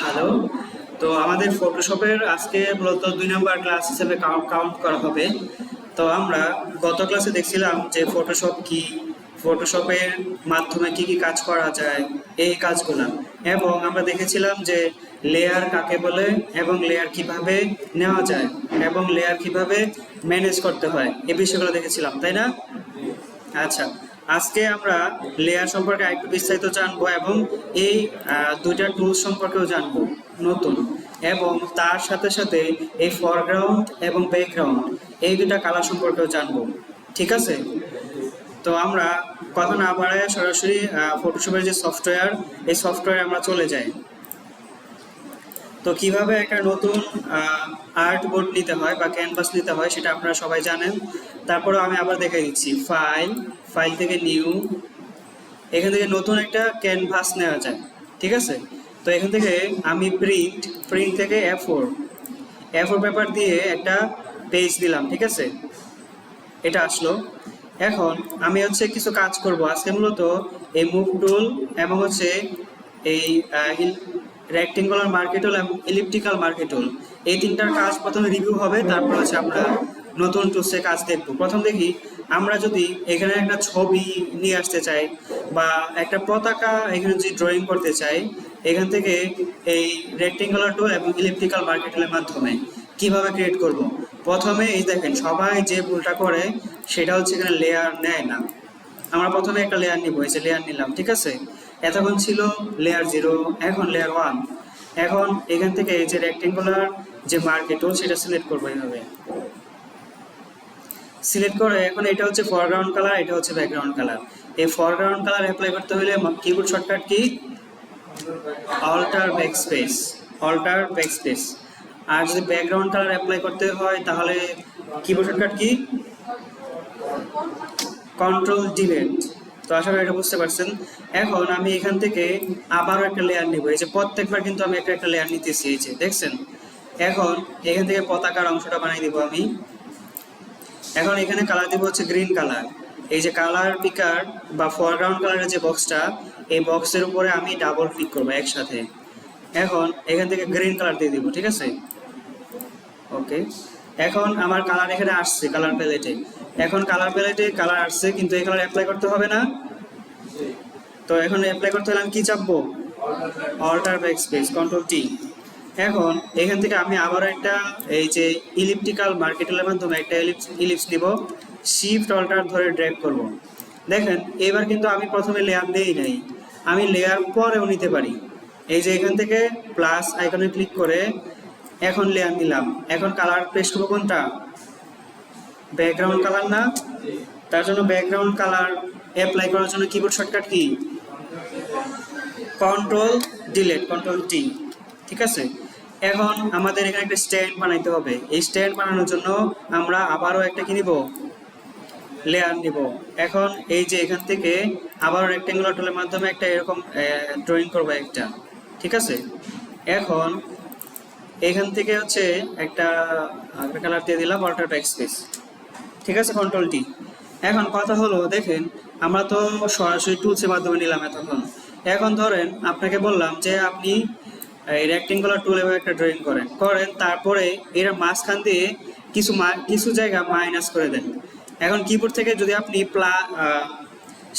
Hello? তো আমাদের ফটোশপের আজকে মূলত দুই নম্বর ক্লাস হিসেবে কাউন্ট কাউন্ট করা হবে। তো আমরা গত ক্লাসে দেখছিলাম যে ফটোশপ কি, ফটোশপের মাধ্যমে কি কি কাজ করা যায়, এই কাজগুলো। এবং আমরা দেখেছিলাম যে লেয়ার কাকে বলে এবং লেয়ার কীভাবে নেওয়া যায় এবং লেয়ার কীভাবে ম্যানেজ করতে হয়, এই বিষয়গুলো দেখেছিলাম, তাই না? আচ্ছা আজকে আমরা লেয়ার সম্পর্কে একটু বিস্তারিত জানব এবং এই দুইটা টুলস সম্পর্কেও জানব, নতুন। এবং তার সাথে সাথে এই ফরগ্রাউন্ড এবং ব্যাকগ্রাউন্ড এই দুটা কালার সম্পর্কেও জানব। ঠিক আছে? তো আমরা কথা না বাড়ায় সরাসরি ফটোশপের যে সফটওয়্যার এই সফটওয়্যারে আমরা চলে যাই। তো কীভাবে একটা নতুন আর্ট বোর্ড নিতে হয় বা ক্যানভাস নিতে হয় সেটা আপনারা সবাই জানেন। তারপরে আমি আবার দেখে দিচ্ছি ফাইল ফাইল থেকে নিউ এখান থেকে নতুন একটা ক্যানভাস নেওয়া যায়, ঠিক আছে? তো এখান থেকে আমি প্রিন্ট প্রিন্ট থেকে A four A four paper দিয়ে একটা পেজ দিলাম, ঠিক আছে? এটা আসলো। এখন আমি হচ্ছে কিছু কাজ করব। আজকে মূলত এই মুভ টুল এবং হচ্ছে এই রেক্টেঙ্গুলার মার্কেটুল এবং ইলিপটিক্যাল মার্কেটুল এই তিনটার কাজ প্রথমে রিভিউ হবে, তারপর হচ্ছে আমরা নতুন টুলসে কাজ দেখব। প্রথম দেখি, আমরা যদি এখানে একটা ছবি নিয়ে আসতে চাই বা একটা পতাকা এখানে যদি ড্রয়িং করতে চাই, এখান থেকে এই রেক্টেঙ্গুলার টুল এবং ইলেকট্রিক্যাল মার্কেটের মাধ্যমে কীভাবে ক্রিয়েট করব? প্রথমে এই দেখেন, সবাই যে ভুলটা করে সেটা হচ্ছে এখানে লেয়ার নেয় না। আমরা প্রথমে একটা লেয়ার নিব, এই যে লেয়ার নিলাম, ঠিক আছে? এতক্ষণ ছিল লেয়ার জিরো এখন লেয়ার ওয়ান এখন এখান থেকে এই যে রেক্টেঙ্গুলার যে মার্কেটও সেটা সিলেক্ট করব এইভাবে। সিলেক্ট করে, এখন এটা হচ্ছে ফরগ্রাউন্ড কালার এটা হচ্ছে ব্যাকগ্রাউন্ড কালার এই ফরগ্রাউন্ড কালার অ্যাপ্লাই করতে হলে কিবোর্ড শর্টকাট কি alter back space alter back space আর যদি ব্যাকগ্রাউন্ড কালার অ্যাপ্লাই করতে হয়, তাহলে কিবোর্ড শর্টকাট কি কন্ট্রোল ডিলেট তো আশা করি এটা বুঝতে পারছেন। এখন আমি এখান থেকে আবারও একটা লেয়ার নিব। এই যে প্রত্যেকবার কিন্তু আমি একটা একটা লেয়ার নিতেছি, এই যে দেখছেন? এখন এখান থেকে পতাকার অংশটা বানিয়ে দিব আমি। এখন এখানে কালার দিব হচ্ছে গ্রিন কালার এই যে কালার পিকার বা ফরগ্রাউন্ড কালারের যে বক্সটা এই বক্সের উপরে আমি ডাবল ক্লিক করব একসাথে। এখন এখান থেকে গ্রিন কালার দিয়ে দিব, ঠিক আছে? ওকে এখন আমার কালার এখানে আসছে কালার প্যালেটে এখন কালার প্যালেটে কালার আসছে, কিন্তু এই কালার অ্যাপ্লাই করতে হবে না। তো এখন অ্যাপ্লাই করতে হলে আমি কি চাপবো? Alter back space control T এখন এখান থেকে আমি আবার একটা, এই যে ইলিপটিক্যাল মার্কেটের মাধ্যমে একটা ইলিপস ইলিপস নিব শিফট অল্টার ধরে ড্র্যাগ করব। দেখেন, এবার কিন্তু আমি প্রথমে লেয়ার দেই নাই, আমি লেয়ার পরেও নিতে পারি। এই যে এখান থেকে প্লাস আইকনে ক্লিক করে এখন লেয়ার নিলাম। এখন কালার পেস্ট করব কোনটা? ব্যাকগ্রাউন্ড কালার না? তার জন্য ব্যাকগ্রাউন্ড কালার অ্যাপ্লাই করার জন্য কিবোর্ড শর্টকাট কি? কন্ট্রোল ডিলেট কন্ট্রোল টি ঠিক আছে? এখন আমাদের এখানে একটা স্ট্যান্ড বানাইতে হবে। এই স্ট্যান্ড বানানোর জন্য আমরা আবারও একটা কি নিব? লেয়ার নিব। এখন এই যে এখান থেকে আবারও রেক্টেঙ্গুলার টুলের মাধ্যমে একটা এরকম ড্রয়িং করব একটা। ঠিক আছে? এখন এখান থেকে হচ্ছে একটা কালার দিয়ে দিলাম অল্টার ব্যাক স্পেস ঠিক আছে কন্ট্রোল টি এখন কথা হলো, দেখেন, আমরা তো সরাসরি টুলসের মাধ্যমে নিলাম এতক্ষণ। এখন ধরেন, আপনাকে বললাম যে আপনি এই রেক্টেঙ্গুলার টুল এভাবে একটা ড্রয়িং করেন। করেন, তারপরে এর মাঝখান দিয়ে কিছু কিছু জায়গা মাইনাস করে দেন। এখন কিবোর্ড থেকে যদি আপনি প্লা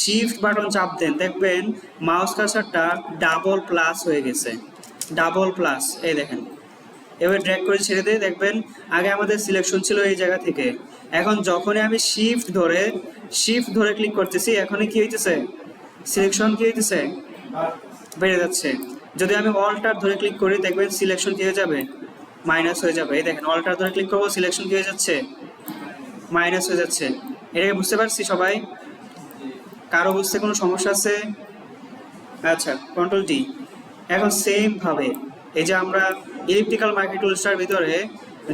শিফট বাটন চাপ দেন, দেখবেন মাউস কার্সারটা ডাবল প্লাস হয়ে গেছে। ডাবল প্লাস এই দেখেন। এবার ড্র্যাগ করে ছেড়ে দিয়ে দেখবেন আগে আমাদের সিলেকশন ছিল এই জায়গা থেকে। এখন যখনই আমি শিফট ধরে শিফট ধরে ক্লিক করতেছি, এখনই কি হইতেছে? সিলেকশন কি হইতেছে? বেড়ে যাচ্ছে। যদি আমি অল্টার ধরে ক্লিক করি, দেখবেন সিলেকশন কি হয়ে যাবে? মাইনাস হয়ে যাবে। এই দেখেন অল্টার ধরে ক্লিক করব সিলেকশন কি হয়ে যাচ্ছে? মাইনাস হয়ে যাচ্ছে। এটাকে বুঝতে পারছি সবাই? কারও বুঝতে কোনো সমস্যা আছে? আচ্ছা কন্ট্রোল টি এখন সেমভাবে এই যে আমরা ইলেকট্রিক্যাল মার্কেট টুলসটার ভিতরে,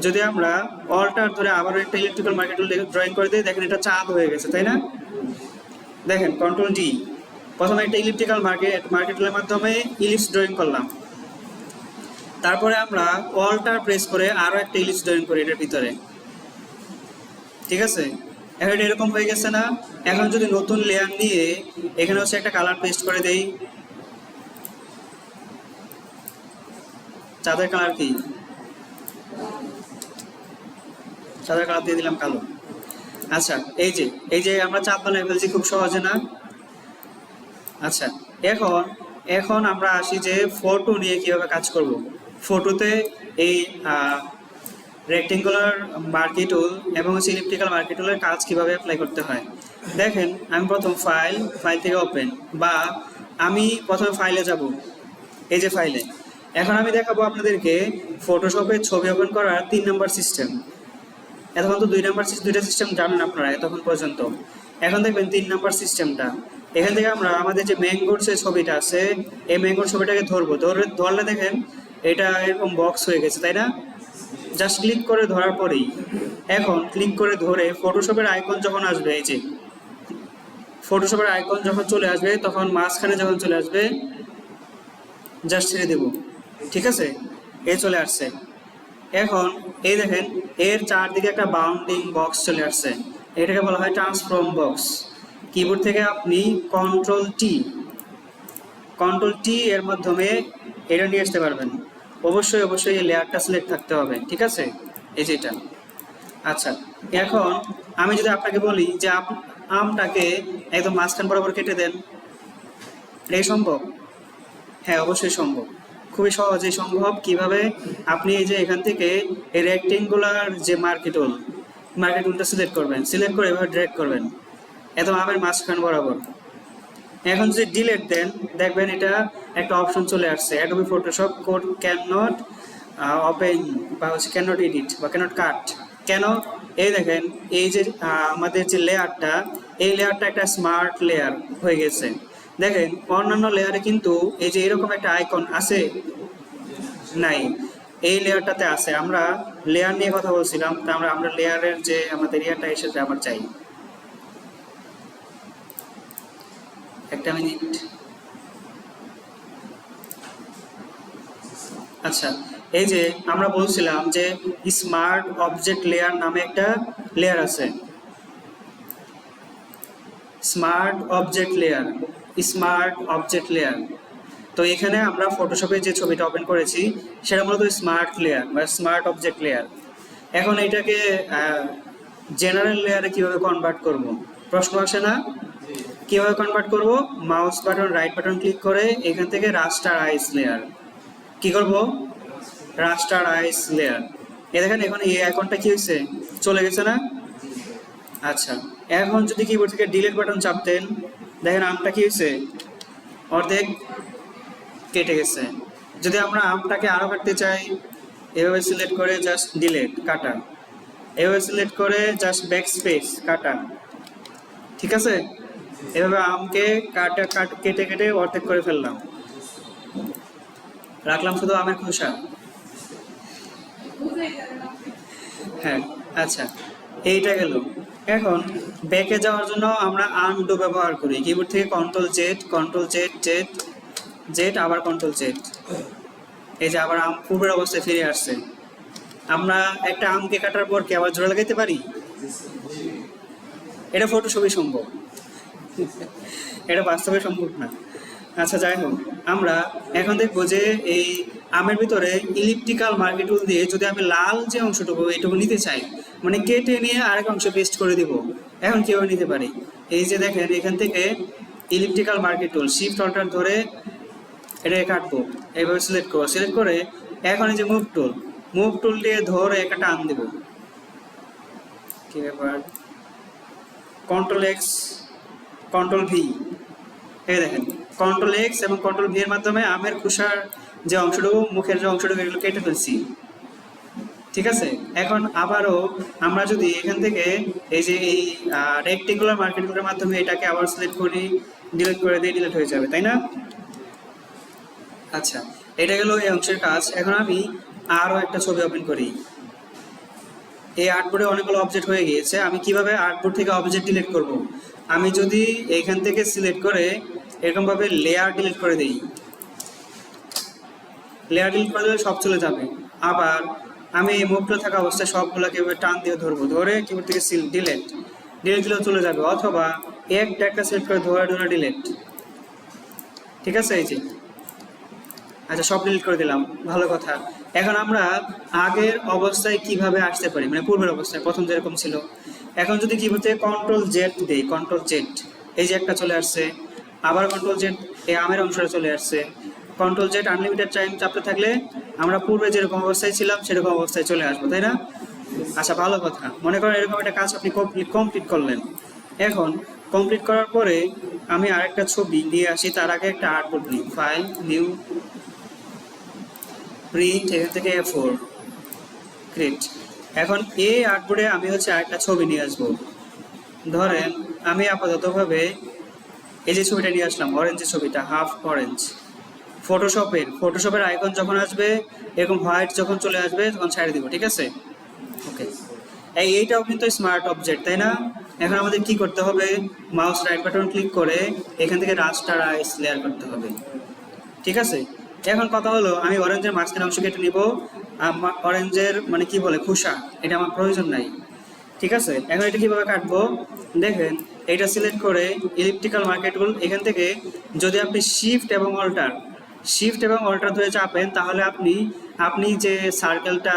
যদি আমরা অল্টার ধরে আবার একটা ইলেকট্রিক্যাল মার্কেট টুল ড্রয়িং করে দিই, দেখেন এটা চাঁদ হয়ে গেছে, তাই না? দেখেন কন্ট্রোল ডি প্রথমে একটা ইলেকট্রিক্যাল মার্কেট মার্কেট টুলের মাধ্যমে ইলিপস ড্রয়িং করলাম। তারপরে আমরা অল্টার প্রেস করে আরও একটা ইলিপস ড্রয়িং করি এটার ভিতরে। ঠিক আছে? এখন এটা এরকম হয়ে গেছে না? এখন যদি নতুন লেয়ার নিয়ে এখানে হচ্ছে একটা কালার পেস্ট করে দেই। চাঁদের কালার কি? চাঁদের কালার দিয়ে দিলাম কালো। আচ্ছা এই যে এই যে আমরা চাঁদ বানিয়ে ফেলছি খুব সহজে না? আচ্ছা এখন এখন আমরা আসি যে ফটো নিয়ে কীভাবে কাজ করব। ফটোতে এই রেক্টেঙ্গুলার মার্কেটুল এবং ইলিপ্টিক্যাল মার্কেটুলের কাজ কীভাবে অ্যাপ্লাই করতে হয়। দেখেন, আমি প্রথম ফাইল ফাইল থেকে ওপেন বা আমি প্রথমে ফাইলে যাব, এই যে ফাইলে এখন আমি দেখাবো আপনাদেরকে ফটোশপে ছবি ওপেন করার তিন নম্বর সিস্টেম এতক্ষণ তো দুই নাম্বার দুইটা সিস্টেম জানেন আপনারা, এতক্ষণ পর্যন্ত। এখন দেখবেন তিন নাম্বার সিস্টেমটা এখান থেকে আমরা আমাদের যে ম্যাঙ্গোর যে ছবিটা আছে, এই ম্যাঙ্গোর ছবিটাকে ধরবো। ধরে ধরলে দেখেন, এটা এরকম বক্স হয়ে গেছে, তাই না? জাস্ট ক্লিক করে ধরার পরেই। এখন ক্লিক করে ধরে ফটোশপের আইকন যখন আসবে, এই যে ফটোশপের আইকন যখন চলে আসবে, তখন মাঝখানে যখন চলে আসবে জাস্ট ছেড়ে দেব। ঠিক আছে? এই চলে আসছে। এখন এই দেখেন, এর চারদিকে একটা বাউন্ডিং বক্স চলে আসছে। এটাকে বলা হয় ট্রান্সফর্ম বক্স কিবোর্ড থেকে আপনি কন্ট্রোল টি কন্ট্রোল টি এর মাধ্যমে এটা নিয়ে আসতে পারবেন। অবশ্যই অবশ্যই এই লেয়ারটা সিলেক্ট থাকতে হবে, ঠিক আছে? এই যেটা আচ্ছা এখন আমি যদি আপনাকে বলি যে আমটাকে একদম মাঝখান বরাবর কেটে দেন এই সম্ভব? হ্যাঁ অবশ্যই সম্ভব। খুবই সহজেই সম্ভব। কীভাবে? আপনি এই যে এখান থেকে এই রেক্টেঙ্গুলার যে মার্কেটুল মার্কেটুলটা সিলেক্ট করবেন। সিলেক্ট করে এভাবে ড্র্যাগ করবেন। একদম আমের মাঝখান বরাবর। এখন যদি ডিলেট দেন, দেখবেন এটা একটা অপশন চলে আসছে। Adobe Photoshop code cannot open বা হচ্ছে ক্যান নট এডিট বা ক্যান নট কাট কেন? এই দেখেন, এই যে আমাদের যে লেয়ারটা, এই লেয়ারটা একটা স্মার্ট লেয়ার হয়ে গেছে। দেখেন, অন্যান্য লেয়ারে কিন্তু এই যে এরকম একটা আইকন আছে নাই, এই লেয়ারটাতে আছে। আমরা লেয়ার নিয়ে কথা বলছিলাম, তা আমরা আমরা লেয়ারের যে আমাদের ইয়েটা এসেছে আবার চাই। একটা মিনিট। আচ্ছা এই যে আমরা বলছিলাম যে স্মার্ট অবজেক্ট লেয়ার নামে একটা লেয়ার আছে। Smart object layer smart object layer তো এখানে আমরা ফটোশপে যে ছবিটা ওপেন করেছি, সেটা মূলত স্মার্ট লেয়ার বা স্মার্ট অবজেক্ট লেয়ার এখন এটাকে জেনারেল লেয়ারে কীভাবে কনভার্ট করব? প্রশ্ন আসে না? কীভাবে কনভার্ট করব? Mouse button right button click করে এখান থেকে রাস্টার আইস লেয়ার কি করব? রাস্টার আইস লেয়ার এ দেখেন, এখন এই আইকনটা কি হয়েছে? চলে গেছে না? আচ্ছা এখন যদি কিবোর্ড থেকে ডিলিট বাটন চাপতেন, দেখেন আমটা কি হয়েছে? অর্ধেক কেটে গেছে। যদি আমরা আমটাকে আরও কাটতে চাই, এভাবে সিলেক্ট করে জাস্ট ডিলেট কাটা। এভাবে সিলেক্ট করে জাস্ট ব্যাক স্পেস কাটা। ঠিক আছে? এভাবে আমকে কাটা কাট কেটে কেটে অর্ধেক করে ফেললাম। রাখলাম শুধু আমের খোসা? হ্যাঁ আচ্ছা এইটা গেল। এখন ব্যাকে যাওয়ার জন্য আমরা আনডু ব্যবহার করি। কিবোর্ড থেকে control Z control Z Z Z আবার কন্ট্রোল জেড এই যে আবার আম পূর্বের অবস্থায় ফিরে আসছে। আমরা একটা আমকে কাটার পর কি আবার জোড়া লাগাইতে পারি? এটা ফটোশপে সম্ভব। এটা বাস্তবে সম্ভব না। আচ্ছা যাই হোক, আমরা এখন দেখব যে এই আমের ভিতরে ইলিপ্টিক্যাল মার্কেটুল দিয়ে যদি আমি লাল যে অংশটুকু এটুকু নিতে চাই মানে কেটে নিয়ে আরেক অংশ পেস্ট করে দিব, এখন কীভাবে নিতে পারি? এই যে দেখেন, এখান থেকে ইলিপ্টিক্যাল মার্কেটুল শিফট অল্টার ধরে এটাকে কাটবো এইভাবে সিলেক্ট করব সিলেক্ট করে এখন এই যে মুভ টুল মুভ টুল দিয়ে ধরে একটা টান দেব। কি ব্যাপার? কন্ট্রোল এক্স কন্ট্রোল ভি এই দেখেন কন্ট্রোল এক্স এবং কন্ট্রোল ভি এর মাধ্যমে আমের খোসার যে অংশটুকু, মুখের যে অংশটুকু, এগুলো কেটে ফেলছি। ঠিক আছে? এখন আবারও আমরা যদি এখান থেকে এই যে এই রেক্টেঙ্গুলার মার্কেটগুলোর মাধ্যমে এটাকে আবার সিলেক্ট করি ডিলিট করে দিয়ে ডিলিট হয়ে যাবে, তাই না? আচ্ছা এটা গেল এই অংশের কাজ। এখন আমি আরও একটা ছবি ওপেন করি। এই আর্টবোর্ডে অনেকগুলো অবজেক্ট হয়ে গিয়েছে। আমি কীভাবে আর্টবোর্ড থেকে অবজেক্ট ডিলিট করব? আমি যদি এইখান থেকে সিলেক্ট করে এরকম ভাবে লেয়ার ডিলিট করে দিই লেয়ার ডিলিট করে দিলে সব চলে যাবে। আবার আমি এই মুখটা থাকা অবস্থায় সবগুলোকে এভাবে টান দিয়ে ধরবো, ধরে কিবোর্ড থেকে সিল ডিলেট ডিলেট দিলেও চলে যাবে, অথবা একটা একটা সিলেক্ট করে ধরে ধরে ডিলেট ঠিক আছে, এই যে। আচ্ছা সব ডিলিট করে দিলাম, ভালো কথা। এখন আমরা আগের অবস্থায় কীভাবে আসতে পারি? মানে পূর্বের অবস্থায়, প্রথম যেরকম ছিল। এখন যদি কি বলতে কন্ট্রোল জেড দেই কন্ট্রোল জেড এই যে একটা চলে আসছে, আবার কন্ট্রোল জেড এই আমের অংশটা চলে আসছে। কন্ট্রোল জেড আনলিমিটেড টাইম চাপতে থাকলে আমরা পূর্বে যেরকম অবস্থায় ছিলাম, সেরকম অবস্থায় চলে আসব, তাই না? আচ্ছা ভালো কথা। মনে করেন এরকম একটা কাজ আপনি কমপ্লিট করলেন। এখন কমপ্লিট করার পরে আমি আরেকটা ছবি নিয়ে আসি, তার আগে একটা আর্টবোর্ড নিই। ফাইল নিউ প্রিন্ট এখান থেকে এ ফোর গ্রেট এখন এই আর্টবোর্ডে আমি হচ্ছে আরেকটা ছবি নিয়ে আসব। ধরেন, আমি আপাততভাবে এই যে ছবিটা নিয়ে আসলাম অরেঞ্জের ছবিটা হাফ অরেঞ্জ ফটোশপের ফটোশপের আইকন যখন আসবে, এরকম হোয়াইট যখন চলে আসবে, তখন ছেড়ে দিব, ঠিক আছে? ওকে এই এইটাও কিন্তু স্মার্ট অবজেক্ট তাই না? এখন আমাদের কি করতে হবে? মাউস রাইট বাটন ক্লিক করে এখান থেকে রাস্টার আইস লেয়ার করতে হবে। ঠিক আছে? এখন কথা হলো, আমি অরেঞ্জের মাঝখানে অংশ কেটে নিব। অরেঞ্জের মানে কি বলে খুশা এটা আমার প্রয়োজন নাই। ঠিক আছে? এখন এটা কীভাবে কাটবো? দেখেন, এটা সিলেক্ট করে ইলেকট্রিক্যাল মার্কেট টুল এখান থেকে যদি আপনি শিফট এবং অল্টার শিফট এবং অল্টার ধরে চাপেন, তাহলে আপনি আপনি যে সার্কেলটা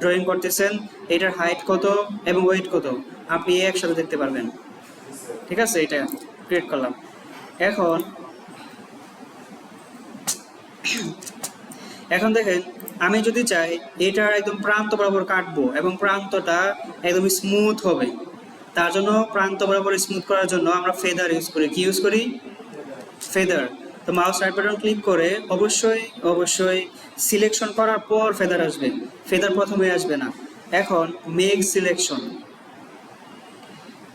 ড্রয়িং করতেছেন, এটার হাইট কত এবং ওয়েট কত? আপনি একসাথে দেখতে পারবেন। ঠিক আছে? এটা ক্রিয়েট করলাম। এখন এখন দেখেন আমি যদি চাই, এটার একদম প্রান্ত বরাবর কাটবো এবং প্রান্তটা একদম স্মুথ হবে। তার জন্য প্রান্ত বরাবর স্মুথ করার জন্য আমরা ফেদার ইউজ করি। কি ইউজ করি? ফেদার তো মাউস রাইট বাটন ক্লিক করে অবশ্যই অবশ্যই সিলেকশন করার পর ফেদার আসবে। ফেদার প্রথমে আসবে না। এখন মেক সিলেকশন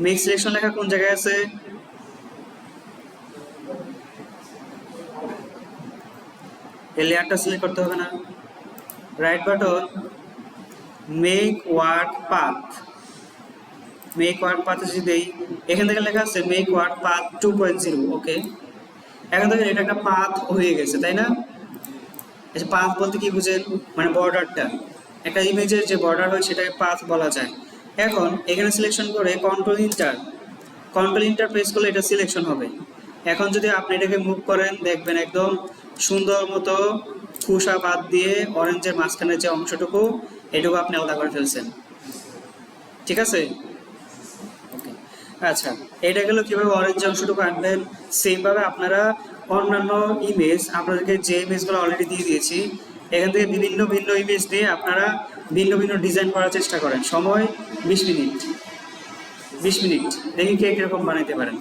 মেক সিলেকশন লেখা কোন জায়গায় আছে? এই লেয়ারটা সিলেক্ট করতে হবে না। Right button make work path make work path যদি দেই এখান থেকে লেখা আছে make work path two point zero okay এখন দেখেন এটা একটা পাথ হয়ে গেছে, তাই না? আচ্ছা পাথ বলতে কি বুঝেন? মানে বর্ডারটা একটা ইমেজের যে বর্ডার হয় সেটাকে পাথ বলা যায়। এখন এখানে সিলেকশন করে control enter control enter press করলে এটা সিলেকশন হবে। এখন যদি আপনি এটাকে মুভ করেন, দেখবেন একদম সুন্দর মতো খুসা বাদ দিয়ে অরেঞ্জের মাঝখানের যে অংশটুকু, এটুকু আপনি আলাদা করে ফেলছেন। ঠিক আছে? আচ্ছা এটা গেল কীভাবে অরেঞ্জ অংশটুকু আনবেন? সেমভাবে আপনারা অন্যান্য ইমেজ আপনাদেরকে যে ইমেজগুলো অলরেডি দিয়ে দিয়েছি, এখান থেকে বিভিন্ন ভিন্ন ইমেজ দিয়ে আপনারা ভিন্ন ভিন্ন ডিজাইন করার চেষ্টা করেন। সময়, বিশ মিনিট। বিশ মিনিট। দেখি কে কীরকম বানাইতে পারেন।